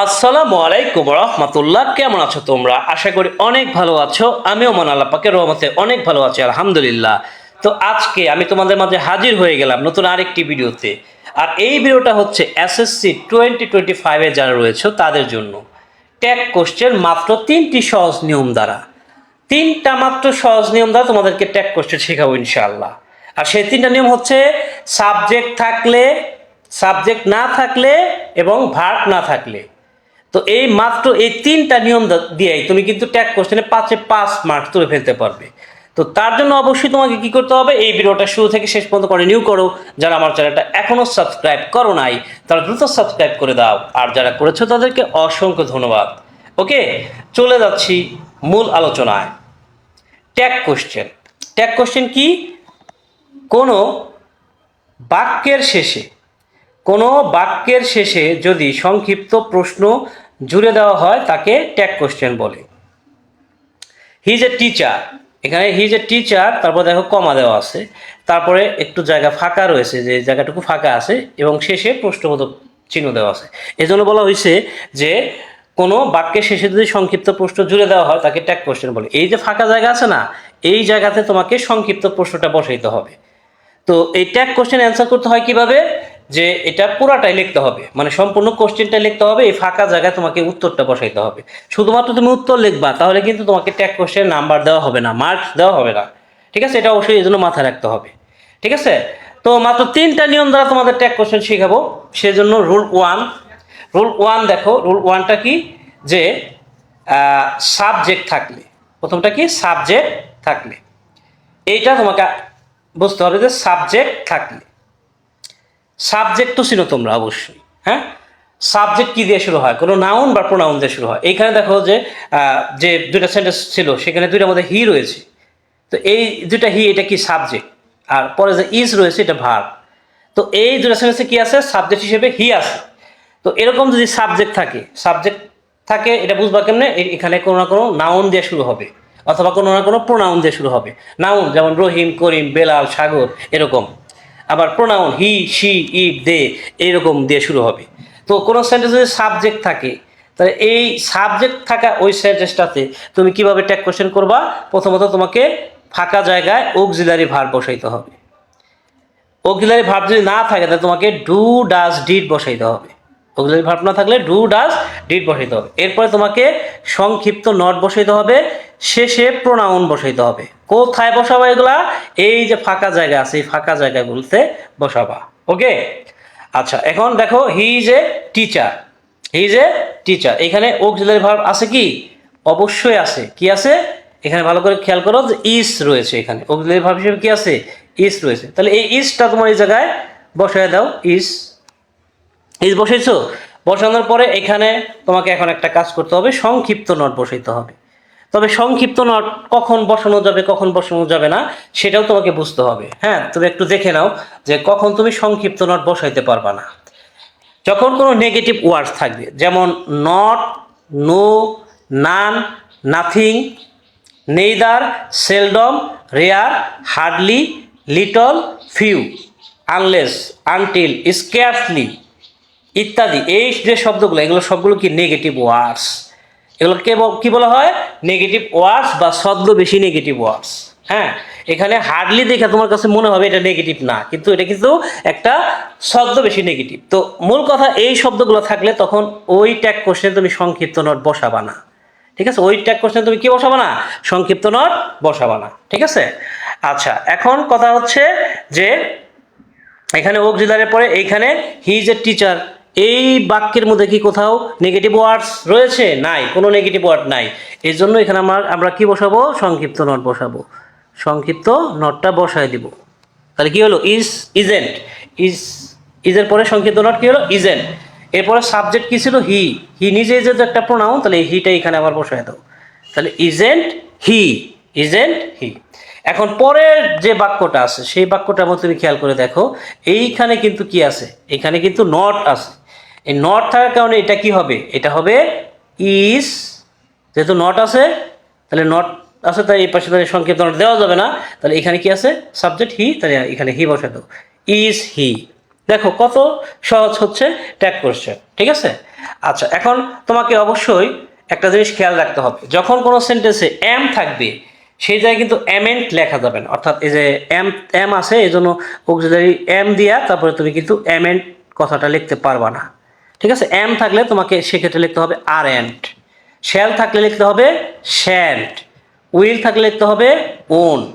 আসসালামু আলাইকুম রহমতুল্লাহ। কেমন আছো তোমরা? আশা করি অনেক ভালো আছো। আমিও মন আল্লাহ পাকের রহমতে অনেক ভালো আছি, আলহামদুলিল্লাহ। তো আজকে আমি তোমাদের মাঝে হাজির হয়ে গেলাম নতুন আরেকটি ভিডিওতে। আর এই ভিডিওটা হচ্ছে এসএসসি টোয়েন্টি টোয়েন্টি ফাইভে যারা রয়েছে, তাদের জন্য। ট্যাগ কোশ্চেন মাত্র তিনটি সহজ নিয়ম দ্বারা। তিনটা মাত্র সহজ নিয়ম দ্বারা তোমাদেরকে ট্যাগ কোশ্চেন শেখাবো ইনশাআল্লাহ। আর সেই তিনটা নিয়ম হচ্ছে সাবজেক্ট থাকলে সাবজেক্ট না থাকলে এবং ভার্ব না থাকলে। তো এই মাত্র এই তিনটা নিয়ম দিয়েই তুমি কিন্তু ট্যাগ কোশ্চেনে পাঁচে পাঁচ মার্ক তুলে ফেলতে পারবে। তো তার জন্য অবশ্যই তোমাকে কি করতে হবে? এই ভিডিওটা শুরু থেকে শেষ পর্যন্ত কন্টিনিউ করো। যারা আমার চ্যানেলটা এখনও সাবস্ক্রাইব করো নাই, তারা দ্রুত সাবস্ক্রাইব করে দাও। আর যারা করেছ তাদেরকে অসংখ্য ধন্যবাদ। ওকে চলে যাচ্ছি মূল আলোচনায়। ট্যাগ কোশ্চেন ট্যাগ কোশ্চেন কি? কোনো বাক্যের শেষে, কোনো বাক্যের শেষে যদি সংক্ষিপ্ত প্রশ্ন জুড়ে দেওয়া হয় তাকে ট্যাগ কোশ্চেন বলে। হি ইজ এ টিচার এখানে হি ইজ এ টিচার তারপর দেখো কমা দেওয়া আছে। তারপরে একটু জায়গা ফাঁকা রয়েছে, যে জায়গাটুকু ফাঁকা আছে, এবং শেষে প্রশ্নবোধক চিহ্ন দেওয়া আছে। এজন্য বলা হয়েছে যে কোনো বাক্যের শেষে যদি সংক্ষিপ্ত প্রশ্ন জুড়ে দেওয়া হয়, তাকে ট্যাগ কোশ্চেন বলে। এই যে ফাঁকা জায়গা আছে না, এই জায়গাতে তোমাকে সংক্ষিপ্ত প্রশ্নটা বসাইতে হবে। তো এই ট্যাগ কোশ্চেন অ্যান্সার করতে হয় কীভাবে? যে এটা পুরাটাই লিখতে হবে। মানে সম্পূর্ণ কোশ্চেনটা লিখতে হবে, এই ফাঁকা জায়গায় তোমাকে উত্তরটা বসাইতে হবে। শুধুমাত্র তুমি উত্তর লিখবা, তাহলে কিন্তু তোমাকে ট্যাগ কোশ্চেন নাম্বার দেওয়া হবে না মার্কস দেওয়া হবে না। ঠিক আছে? এটা অবশ্যই এই জন্য মাথায় রাখতে হবে। ঠিক আছে? তো মাত্র তিনটা নিয়ম দ্বারা তোমাদের ট্যাগ কোশ্চেন শেখাবো। সেজন্য রুল ওয়ান রুল ওয়ান দেখো রুল ওয়ানটা কি? যে সাবজেক্ট থাকলে, প্রথমটা কি? সাবজেক্ট থাকলে। এইটা তোমাকে বুঝতে হবে যে সাবজেক্ট থাকলে। সাবজেক্ট তো ছিল তোমরা অবশ্যই হ্যাঁ? সাবজেক্ট কি দিয়ে শুরু হয়? কোনো নাউন বা প্রোনাউন দিয়ে শুরু হয়। এইখানে দেখো যে যে দুইটা সেন্টেন্স ছিল, সেখানে দুইটার মধ্যে হি রয়েছে। তো এই দুইটা হি এটা কি সাবজেক্ট আর পরে যে ইজ রয়েছে, এটা ভার তো এই দুটা সেন্টেন্সে কি আছে? সাবজেক্ট হিসেবে হি আছে। তো এরকম যদি সাবজেক্ট থাকে সাবজেক্ট থাকে, এটা বুঝবা কেমনে? এখানে কোনো না কোনো নাউন দিয়ে শুরু হবে, অথবা কোনো না কোনো প্রোনাউন দিয়ে শুরু হবে। নাউন যেমন রহিম, করিম, বেলাল, সাগর, এরকম। আবার প্রোনাউন হি শি ইট দে এইরকম দিয়ে শুরু হবে। তো কোনো সেন্টেন্স যদি সাবজেক্ট থাকে, তাহলে এই সাবজেক্ট থাকা ওই সেন্টেন্সটাতে তুমি কীভাবে ট্যাগ কোশ্চেন করবা? প্রথমত তোমাকে ফাঁকা জায়গায় অক্সিলারি ভার বসাইতে হবে। অক্সিলারি ভার্ব যদি না থাকে, তাহলে তোমাকে ডু ডাজ ডিড বসাইতে হবে। অক্সিলারি ভার্ব না থাকলে ডু ডাজ ডিড বসাইতে হবে। এরপরে তোমাকে সংক্ষিপ্ত নট বসাইতে হবে। শেষে প্রোনাউন বসাইতে হবে। কোথায় বসাবা এগুলা? এই যে ফাঁকা জায়গা আছে, এই ফাঁকা জায়গাগুলোতে বসাবা। ওকে? আচ্ছা এখন দেখো he is a teacher he is a teacher এখানে অক্সিলারি ভার্ব আছে কি? অবশ্যই আছে। কি আছে? এখানে ভালো করে খেয়াল করো যে ইস রয়েছে এখানে। অক্সিলারি ভার্ব হিসেবে কি আছে? ইস রয়েছে। তাহলে এই ইসটা তোমার এই জায়গায় বসায় দাও। ইস ইস বসাইছো? বসানোর পরে এখানে তোমাকে এখন একটা কাজ করতে হবে, সংক্ষিপ্ত নোট বসাইতে হবে। তবে সংক্ষিপ্ত নট কখন বসানো যাবে, কখন বসানো যাবে না, সেটাও তোমাকে বুঝতে হবে। হ্যাঁ তুমি একটু দেখে নাও যে কখন তুমি সংক্ষিপ্ত নট বসাইতে পারবা না। যখন কোনো নেগেটিভ ওয়ার্ডস থাকবে, যেমন not no none nothing neither seldom rare hardly little few unless until scarcely ইত্যাদি। এই যে শব্দগুলো, এগুলো সবগুলো কি নেগেটিভ ওয়ার্ডস এগুলোকে কি বলা হয়? নেগেটিভ ওয়ার্ডস বা শব্দ বেশি নেগেটিভ ওয়ার্ডস হ্যাঁ? এখানে হার্ডলি দেখে তোমার কাছে মনে হবে এটা নেগেটিভ না, কিন্তু এটা কিন্তু একটা শব্দ বেশি নেগেটিভ তো মূল কথা, এই শব্দগুলো থাকলে তখন ওই ট্যাগ কোশ্চেনে তুমি সংক্ষিপ্ত নোট বসাবা না। ঠিক আছে? ওই ট্যাগ কোশ্চেনে তুমি কি বসাবা না? সংক্ষিপ্ত নোট বসাবা না। ঠিক আছে? আচ্ছা এখন কথা হচ্ছে যে, এখানে অক্সিলারের পরে এইখানে হি ইজ এ টিচার এই বাক্যের মধ্যে কি কোথাও নেগেটিভ ওয়ার্ডস রয়েছে? নাই, কোনো নেগেটিভ ওয়ার্ড নাই। এই জন্য এখানে আমরা আমরা কি বসাবো? সংক্ষিপ্ত নট বসাবো। সংক্ষিপ্ত নটটা বসায় দিব। তাহলে কি হলো? ইজ ইজেন্ট ইজ ইজের পরে সংক্ষিপ্ত নট কি হলো? ইজেন্ট এরপরে সাবজেক্ট কি ছিল? হি হি নিজে যে একটা প্রোনাউন তাহলে হিটা এখানে আবার বসায় দাও। তাহলে ইজেন্ট হি ইজেন্ট হি এখন পরের যে বাক্যটা আছে, সেই বাক্যটার মধ্যে তুমি খেয়াল করে দেখো, এইখানে কিন্তু কি আছে? এখানে কিন্তু নট আছে। এই নট থাকার কারণে এটা কি হবে? এটা হবে ইস যেহেতু নট আছে, তাহলে নট আছে, তাই এই পাশে তাহলে সংক্ষিপ্ত নোট দেওয়া যাবে না। তাহলে এখানে কি আছে? সাবজেক্ট হি তাহলে এখানে হি বসে দেবো। ইজ হি দেখো কত সহজ হচ্ছে ট্যাগ কোশ্চেন ঠিক আছে? আচ্ছা এখন তোমাকে অবশ্যই একটা জিনিস খেয়াল রাখতে হবে। যখন কোনো সেন্টেন্সে এম থাকবে, সেই জায়গায় কিন্তু এমেন্ট লেখা যাবে না। অর্থাৎ এই যে এম এম আছে এই জন্য এম দিয়া, তারপরে তুমি কিন্তু এমেন্ট কথাটা লিখতে পারবা না। ঠিক আছে? এম থাকলে তোমাকে সেক্ষেত্রে লিখতে হবে আর এন্ড শ্যাল থাকলে লিখতে হবে শ্যান্ট উইল থাকলে লিখতে হবে ওন্ট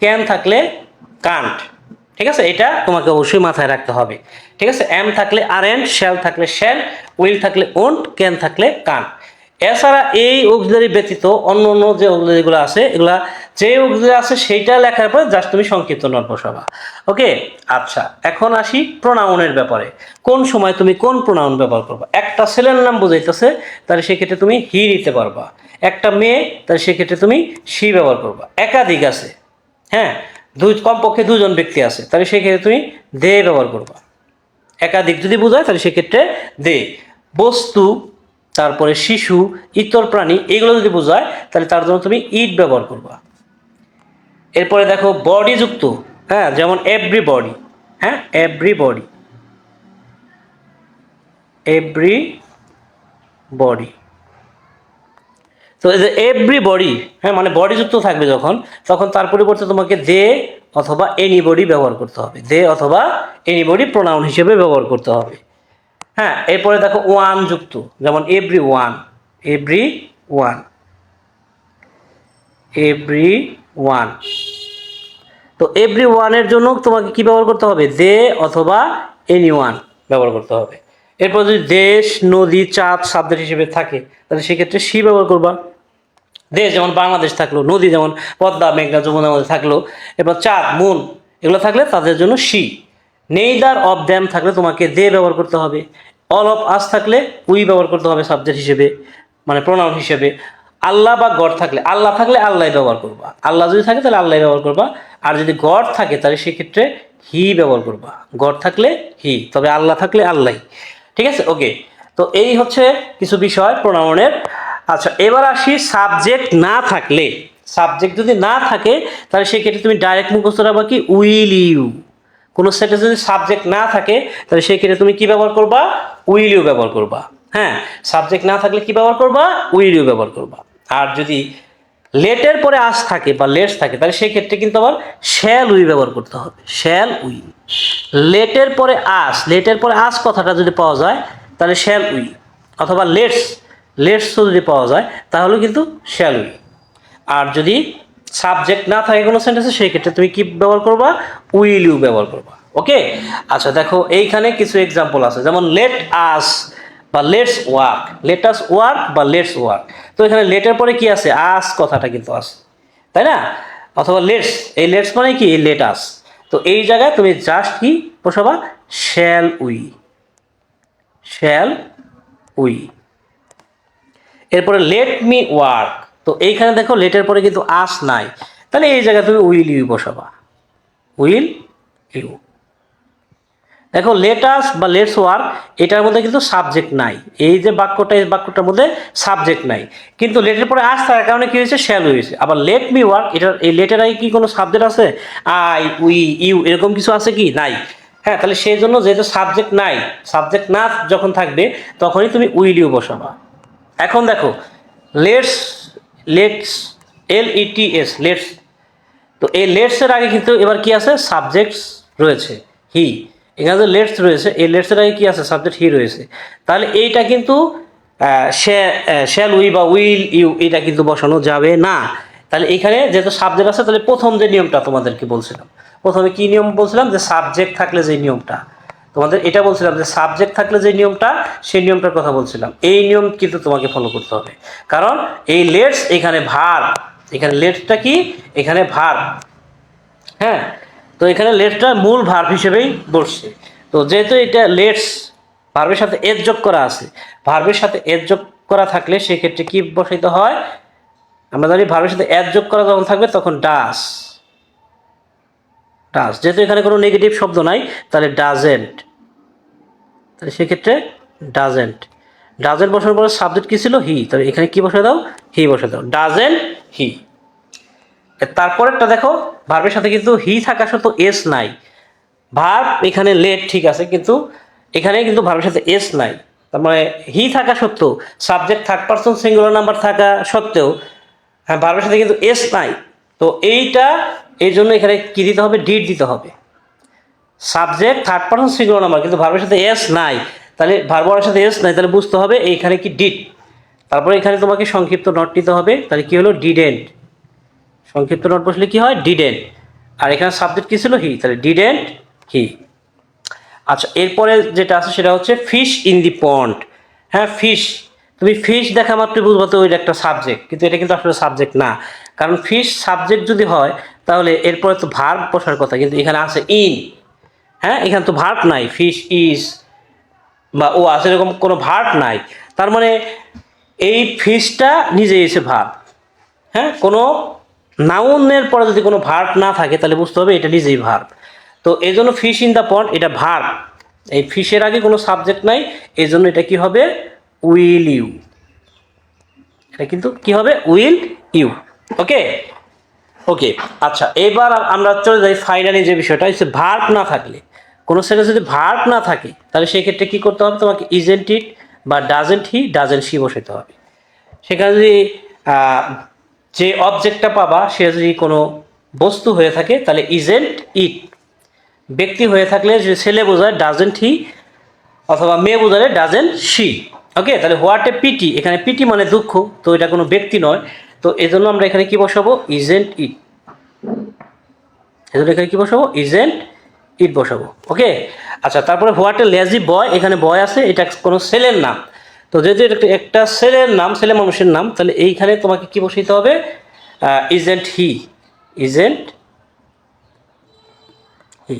ক্যান থাকলে কান্ট ঠিক আছে? এটা তোমাকে অবশ্যই মাথায় রাখতে হবে। ঠিক আছে? এম থাকলে আর এন্ড শ্যাল থাকলে শ্যাল উইল থাকলে ওন্ট ক্যান থাকলে কান এছাড়া এই অক্সিলারি ব্যতীত অন্য অন্য যে অক্সিলারিগুলো আছে, এগুলা যে অক্সিলারি আছে সেইটা লেখার পর জাস্ট তুমি সংক্ষিপ্ত নোট বসাবা। ওকে? আচ্ছা এখন আসি প্রোনাউনের ব্যাপারে। কোন সময় তুমি কোন প্রোনাউন ব্যবহার করবা? একটা ছেলের নাম বোঝাইতেছে, তাহলে সেক্ষেত্রে তুমি হি নিতে পারবা। একটা মেয়ে, তাহলে সেক্ষেত্রে তুমি সি ব্যবহার করবা। একাধিক আছে হ্যাঁ? দুই, কমপক্ষে দুজন ব্যক্তি আছে, তাহলে সেক্ষেত্রে তুমি দে ব্যবহার করবা। একাধিক যদি বোঝায়, তাহলে সেক্ষেত্রে দে। বস্তু তারপরে শিশু, ইতর প্রাণী, এগুলো যদি বোঝায়, তাহলে তার জন্য তুমি ইট ব্যবহার করবা। এরপরে দেখো বডি যুক্ত হ্যাঁ যেমন এভরি বডি হ্যাঁ এভরি বডি এভরি বডি তো যে এভরি বডি হ্যাঁ মানে বডি যুক্ত থাকবে যখন, তখন তার পরিবর্তে তোমাকে দে অথবা এনি বডি ব্যবহার করতে হবে। দে অথবা এনি বডি প্রোনাউন হিসেবে ব্যবহার করতে হবে। হ্যাঁ এরপরে দেখো ওয়ান যুক্ত, যেমন everyone everyone everyone তো এভরি ওয়ানের জন্য তোমাকে কি ব্যবহার করতে হবে? দে অথবা এনি ওয়ান ব্যবহার করতে হবে। এরপর যদি দেশ, নদী, চাঁদ সাবজেক্ট হিসেবে থাকে, তাহলে সেক্ষেত্রে সি ব্যবহার করবা। দেশ যেমন বাংলাদেশ থাকল, নদী যেমন পদ্মা, মেঘনা, যমুনার মধ্যে থাকল, এরপর চাঁদ মুন এগুলো থাকলে তাদের জন্য সি নেইদার অফ দ্যাম থাকলে তোমাকে দে ব্যবহার করতে হবে। অল অফ আস থাকলে উই ব্যবহার করতে হবে সাবজেক্ট হিসেবে মানে প্রোনাউন হিসেবে। আল্লাহ বা গড থাকলে, আল্লাহ থাকলে আল্লাহ ব্যবহার করবা। আল্লাহ যদি থাকে তাহলে আল্লাহ ব্যবহার করবা। আর যদি গড থাকে তাহলে সেক্ষেত্রে হি ব্যবহার করবা। গড থাকলে হি তবে আল্লাহ থাকলে আল্লাহ। ঠিক আছে? ওকে তো এই হচ্ছে কিছু বিষয় প্রোনাউনের আচ্ছা এবার আসি সাবজেক্ট না থাকলে। সাবজেক্ট যদি না থাকে, তাহলে সেক্ষেত্রে তুমি ডাইরেক্ট মুখস্থ রাখবা কি? উইল ইউ কোনো সেটে যদি সাবজেক্ট না থাকে, তাহলে সেক্ষেত্রে তুমি কি ব্যবহার করবা? উইল ইউ ব্যবহার করবা। হ্যাঁ সাবজেক্ট না থাকলে কি ব্যবহার করবা? উইল ইউ ব্যবহার করবা। আর যদি লেটের পরে আস থাকে বা লেটস থাকে, তাহলে সেই ক্ষেত্রে কিন্তু আবার শ্যাল উই ব্যবহার করতে হবে। শ্যাল উই লেটের পরে আস লেটের পরে আস কথাটা যদি পাওয়া যায়, তাহলে শ্যাল উই অথবা লেটস লেটসও যদি পাওয়া যায় তাহলে কিন্তু শ্যাল উই আর যদি সাবজেক্ট না থাকে কোনো সেন্টেন্সে সেই ক্ষেত্রে তুমি কি ব্যবহার করবা? উইল ইউ ব্যবহার করবা। ওকে আচ্ছা দেখো, এইখানে কিছু এক্সাম্পল আছে। যেমন লেট আস বা let's work let us work বা লেটস ওয়ার্ক তো এখানে লেটের পরে কি আছে? আস কথাটা কিন্তু আছে। তাই না? অথবা লেটস এই লেটস মানে কি? লেট আস তো এই জায়গায় তুমি জাস্ট কি বসাবা? শ্যাল উই শ্যাল উই এরপরে লেট মি ওয়ার্ক তো এইখানে দেখো লেটের পরে কিন্তু আস নাই। তাহলে এই জায়গায় তুমি উইল ইউ বসাবা। Will you. দেখো লেটাস বা লেটস ওয়ার্ক এটার মধ্যে কিন্তু সাবজেক্ট নাই। এই যে বাক্যটা, এই বাক্যটার মধ্যে সাবজেক্ট নাই। কিন্তু লেটের পরে আস থাকার কারণে কি হয়েছে? শ্যাল হয়েছে। আবার লেট মি ওয়ার্ক এটার, এই লেটের আগে কি কোনো সাবজেক্ট আছে? আই উই ইউ এরকম কিছু আছে কি? নাই। হ্যাঁ তাহলে সেই জন্য যেহেতু সাবজেক্ট নাই সাবজেক্ট না যখন থাকবে, তখনই তুমি উইল ইউ বসাবা। এখন দেখো let's let's L E T S let's তো এই লেটসের আগে কিন্তু এবার কি আছে? সাবজেক্টস রয়েছে হি এখানে যে লেটস রয়েছে, এই লেটসের আগে কি আছে? সাবজেক্ট হি রয়েছে। তাহলে এইটা কিন্তু শ্যাল উই বা উইল ইউ এটা কিন্তু বসানো যাবে না। তাহলে এখানে যেহেতু সাবজেক্ট আছে, তাহলে প্রথম যে নিয়মটা তোমাদেরকে বলছিলাম, প্রথমে কি নিয়ম বলছিলাম? যে সাবজেক্ট থাকলে যে নিয়মটা। তোমাদের এটা বলছিলাম যে সাবজেক্ট থাকলে যে নিয়মটা, সেই নিয়মটার কথা বলছিলাম। এই নিয়ম কিন্তু তোমাকে ফলো করতে হবে। কারণ এই লেটস এখানে ভার, এখানে লেটসটা কি? এখানে ভার। হ্যাঁ? তো এখানে লেটসটা মূল ভার্ব হিসেবেই বসছে। তো যেহেতু এটা লেটস ভার্বের সাথে এজ যোগ করা আছে ভার্বের সাথে এজ যোগ করা থাকলে সেক্ষেত্রে কি বসাইতে হয়? আমরা জানি ভার্বের সাথে এজ যোগ করা যখন থাকবে তখন ডাস ডাস যেহেতু এখানে কোনো নেগেটিভ শব্দ নাই, তাহলে ডাজেন্ট তাহলে সেক্ষেত্রে ডাজেন্ট ডাজেন্ট বসানোর পরে সাবজেক্ট কী ছিল? হি তাহলে এখানে কি বসে দাও? হি বসে দাও। ডাজেন্ট হি তারপরেরটা দেখো ভার্বের সাথে কিন্তু হি থাকা সত্ত্বেও এস নাই। ভার্ব এখানে লেট ঠিক আছে, কিন্তু এখানে কিন্তু ভার্বের সাথে এস নাই। তার মানে হি থাকা সত্ত্বেও subject third person singular number থাকা সত্ত্বেও হ্যাঁ ভার্বের সাথে কিন্তু এস নাই। তো এইটা এই জন্য এখানে কী দিতে হবে? ডিড দিতে হবে। Subject third person singular number কিন্তু ভার্বের সাথে এস নাই, তাহলে ভার্বের সাথে এস নাই, তাহলে বুঝতে হবে এইখানে কি ডিড তারপরে এখানে তোমাকে সংক্ষিপ্ত নোট নিতে হবে, তাহলে কি হলো? ডিডেন্ট সংক্ষিপ্ত নোট বসলে কি হয়? ডিডেন্ট আর এখানে সাবজেক্ট কী ছিল? হি তাহলে ডিডেন্ট হি আচ্ছা এরপরে যেটা আছে সেটা হচ্ছে ফিশ ইন দি পন্ড হ্যাঁ ফিশ তুমি ফিশ দেখা মাত্র বুঝব তো ওইটা একটা সাবজেক্ট কিন্তু এটা কিন্তু আসলে সাবজেক্ট না। কারণ ফিশ সাবজেক্ট যদি হয়, তাহলে এরপরে তো ভার্ব বসার কথা, কিন্তু এখানে আছে ইন হ্যাঁ এখানে তো ভার্ব নাই ফিশ ইজ বা ও আছে, এরকম কোনো ভার্ব নাই। তার মানে এই ফিশটা নিজে এসে ভার্ব হ্যাঁ কোনো নাউনের পরে যদি কোনো ভার্ব না থাকে, তাহলে বুঝতে হবে এটা নিজেই ভার্ব তো এই জন্য ফিশ ইন দ্য পন্ড এটা ভার্ব এই ফিশের আগে কোনো সাবজেক্ট নাই, এই জন্য এটা কি হবে? উইল ইউ এটা কিন্তু কি হবে? উইল ইউ ওকে ওকে আচ্ছা এবার আমরা চলে যাই ফাইনালি যে বিষয়টা হচ্ছে ভার্ব না থাকলে। কোনো সেন্টেন্স যদি ভার্ব না থাকে, তাহলে সেক্ষেত্রে কী করতে হবে? তোমাকে ইজেন্ট ইট বা ডাজেন্ট হি ডাজেন্ট সি বসাতে হবে। সেখানে যদি যে অবজেক্টটা পাবা সে যদি কোনো বস্তু হয়ে থাকে, তাহলে ইজেন্ট ইট ব্যক্তি হয়ে থাকলে যে ছেলে বোঝায় ডাজেন্ট হি অথবা মেয়ে বোঝালে ডাজেন্ট শি ওকে তাহলে হোয়াট এ পিটি এখানে পিটি মানে দুঃখ, তো এটা কোনো ব্যক্তি নয়। তো এই জন্য আমরা এখানে কি বসাবো? ইজেন্ট ইট এজন্য এখানে কি বসাবো? ইজেন্ট ইট বসাবো ওকে আচ্ছা তারপরে হোয়াট এ লেজি বয় এখানে বয় আছে, এটা কোনো ছেলের নাম। তো যেহেতু একটা ছেলের নাম, ছেলে মানুষের নাম, তাহলে এইখানে তোমাকে কি বসাইতে হবে? Isn't he isn't he